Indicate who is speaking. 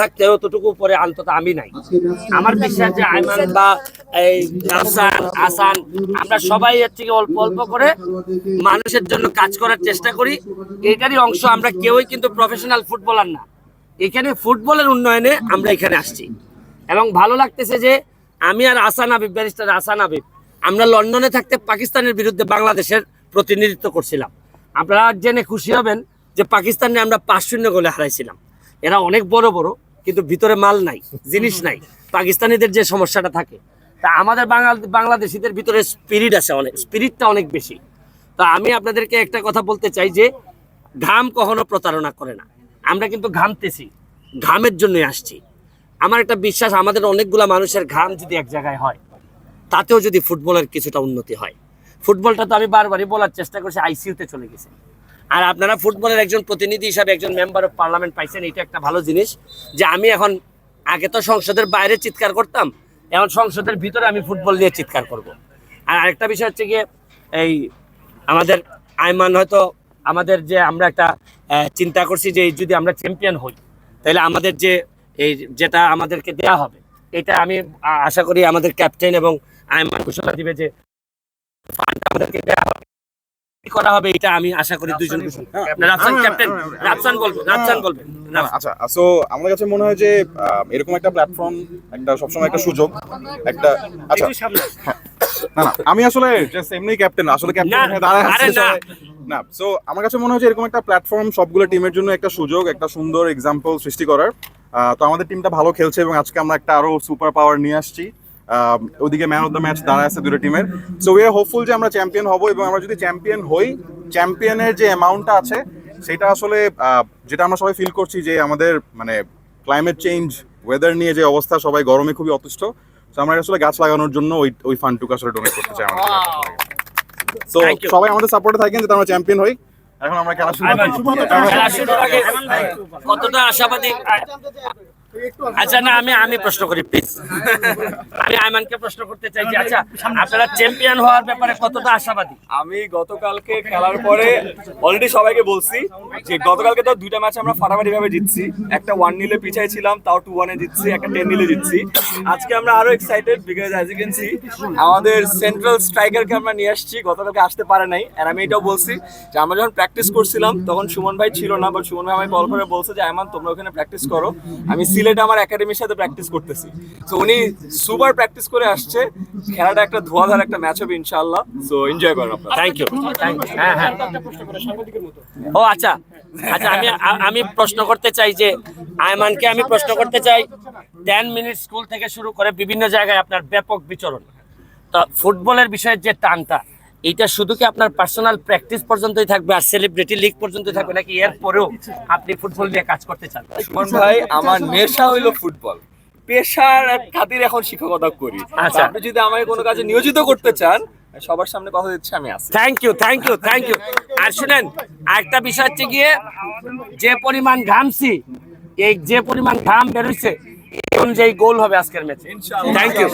Speaker 1: থাকতে অতটুকু পরে অন্তত আমি নাই। আমার বিশ্বাস যে আইমান বা এই রাফসান আসান আমরা সবাই হচ্ছে কি অল্প অল্প করে মানুষের জন্য কাজ করার চেষ্টা করি। এটারই অংশ আমরা কেউই কিন্তু প্রফেশনাল ফুটবলার না। এখানে ফুটবলের উন্নয়নে আমরা এখানে আসছি। এবং ভালো লাগতেছে যে আমি আর আসান আবিব ব্যারিস্টার আসান আবিব আমরা লন্ডনে থাকতে পাকিস্তানের বিরুদ্ধে বাংলাদেশের প্রতিনিধিত্ব করছিলাম। আপনারা জেনে খুশি হবেন যে পাকিস্তানে আমরা পাঁচ শূন্য গোলে হারাইছিলাম। এরা অনেক বড় বড়, কিন্তু ভিতরে মাল নাই, জিনিস নাই। পাকিস্তানিদের যে সমস্যাটা থাকে, তা আমাদের বাংলাদেশিদের ভিতরে স্পিরিট আছে অনেক স্পিরিটটা অনেক বেশি। তা আমি আপনাদেরকে একটা কথা বলতে চাই যে, ঘাম কখনো প্রতারণা করে না। আমরা কিন্তু ঘামতেছি, ঘামের জন্যই আসছি। আমার একটা বিশ্বাস, আমাদের অনেকগুলা মানুষের ঘাম যদি এক জায়গায় হয়, তাতেও যদি ফুটবলের কিছুটা উন্নতি হয়। ফুটবলটা তো আমি বারবারই বলার চেষ্টা করছি আইসিইউতে চলে গেছে। আর আপনারা ফুটবলের একজন প্রতিনিধি হিসাবে একজন মেম্বার অফ পার্লামেন্ট পাইছেন, এটা একটা ভালো জিনিস যে আমি এখন, আগে তো সংসদের বাইরে চিৎকার করতাম, এখন সংসদের ভিতরে আমি ফুটবল নিয়ে চিৎকার করব। আর আরেকটা বিষয় হচ্ছে গিয়ে, এই আমাদের আইমান হয়তো আমাদের যে আমরা একটা চিন্তা করছি যে যদি আমরা চ্যাম্পিয়ন হই, তাহলে আমাদের যে, এই যেটা আমাদেরকে দেয়া হবে, এটা আমি আশা করি আমাদের ক্যাপ্টেন এবং আইমান ঘোষণা দিবে যে ফান্ড আমাদেরকে দেওয়া হবে। করা হবে এটা আমি আশা করি দুইজন রাফসান ক্যাপ্টেন। রাফসান বলবেন রাফসান বলবেন
Speaker 2: না, না, আচ্ছা সো আমার কাছে মনে হয় যে এরকম একটা প্ল্যাটফর্ম একটা সবসময় একটা সুযোগ একটা আচ্ছা। না না আমি আসলে জাস্ট এমনি ক্যাপ্টেন আসলে ক্যাপ্টেন
Speaker 1: না,
Speaker 2: দাঁড়ায়
Speaker 1: না।
Speaker 2: সো আমার কাছে মনে হয় যে এরকম একটা প্ল্যাটফর্ম সবগুলো টিমের জন্য একটা সুযোগ একটা সুন্দর এক্সাম্পল সৃষ্টি করার। তো আমাদের টিমটা ভালো খেলছে এবং আজকে আমরা একটা আরও সুপার পাওয়ার নিয়ে আসছি। ওদিকে ম্যান অফ দ্য ম্যাচ দাঁড়ায় আছে দুটো টিমের সো উই আর হোপফুল যে আমরা চ্যাম্পিয়ন হব এবং আমরা যদি চ্যাম্পিয়ন হই চ্যাম্পিয়নের যে অ্যামাউন্টটা আছে সেটা আসলে যেটা আমরা সবাই ফিল করছি যে আমাদের মানে ক্লাইমেট চেঞ্জ ওয়েদার নিয়ে যে অবস্থা সবাই গরমে খুবই অতিষ্ঠ। তো আমরা আসলে গাছ লাগানোর জন্য ওই ওই ফান্ডটুকু আসলে ডোনেট করতে চাই আমাদের। সো সবাই আমাদের সাপোর্টে থাকেন যাতে আমরা চ্যাম্পিয়ন হই। এখন আমরা খেলা শুরু
Speaker 1: কতটা আশাবাদী? আচ্ছা না, আমি আমি প্রশ্ন করি প্লিজ আমি আইমানকে প্রশ্ন করতে চাই যে আচ্ছা আপনারা চ্যাম্পিয়ন হওয়ার ব্যাপারে কতটা আশাবাদী?
Speaker 3: আমি গতকালকে খেলার পরে অলরেডি সবাইকে বলছি যে, গতকালকে তো দুইটা ম্যাচ আমরা ফাটাফাটি ভাবে জিতছি। একটা ওয়ান নিলে পিছাই ছিলাম তাও টু ওয়ানে জিতছি, একটা টেন নিলে জিতছি। আজকে আমরা আরও excited because as you can see central central স্ট্রাইকারকে আমরা নিয়ে আসছি। গতকালকে আসতে পারে নাই আর আমি এটাও বলছি যে, আমরা যখন প্র্যাকটিস করছিলাম, তখন সুমন ভাই ছিল না বাট সুমন ভাই আমাকে কল করে বলছে যে, আয়মান, তোমরা ওখানে প্র্যাকটিস করো। আমি সিলেটে আমার একাডেমির সাথে প্র্যাকটিস করতেছি। তো উনি সুপার প্র্যাকটিস করে আসছে। খেলাটা একটা ধোয়াধার একটা ম্যাচ হবে ইনশাআল্লাহ। সো এনজয় করো আপনারা।
Speaker 1: থ্যাংক ইউ থ্যাংক ইউ হ্যাঁ হ্যাঁ। ও আচ্ছা। আচ্ছা আমি আমি প্রশ্ন করতে চাই যে আয়মানকে আমি প্রশ্ন করতে চাই টেন মিনিট স্কুল থেকে শুরু করে বিভিন্ন জায়গায় আপনার ব্যাপক বিচরণ। তো ফুটবলের বিষয়ে যে টানটা এইটা শুধু কি আপনার পার্সোনাল প্র্যাকটিস পর্যন্তই থাকবে আর সেলিব্রিটি লিগ পর্যন্তই থাকবে নাকি এর পরেও আপনি ফুটবল নিয়ে কাজ করতে চান?
Speaker 3: সুমন ভাই আমার নেশা হইল ফুটবল পেশার খাতির এখন শিক্ষকতা করি। আচ্ছা। আপনি যদি আমাকে কোনো কাজে নিয়োজিত করতে চান সবার সামনে কথা দিচ্ছি আমি আছি
Speaker 1: thank you thank you thank you আর শুনেন আরেকটা বিষয় হচ্ছে গিয়ে যে পরিমাণ ঘামছি এই যে পরিমাণ ঘাম বেরোইছে এই অনুযায়ী গোল হবে আজকের ম্যাচে থ্যাংক ইউ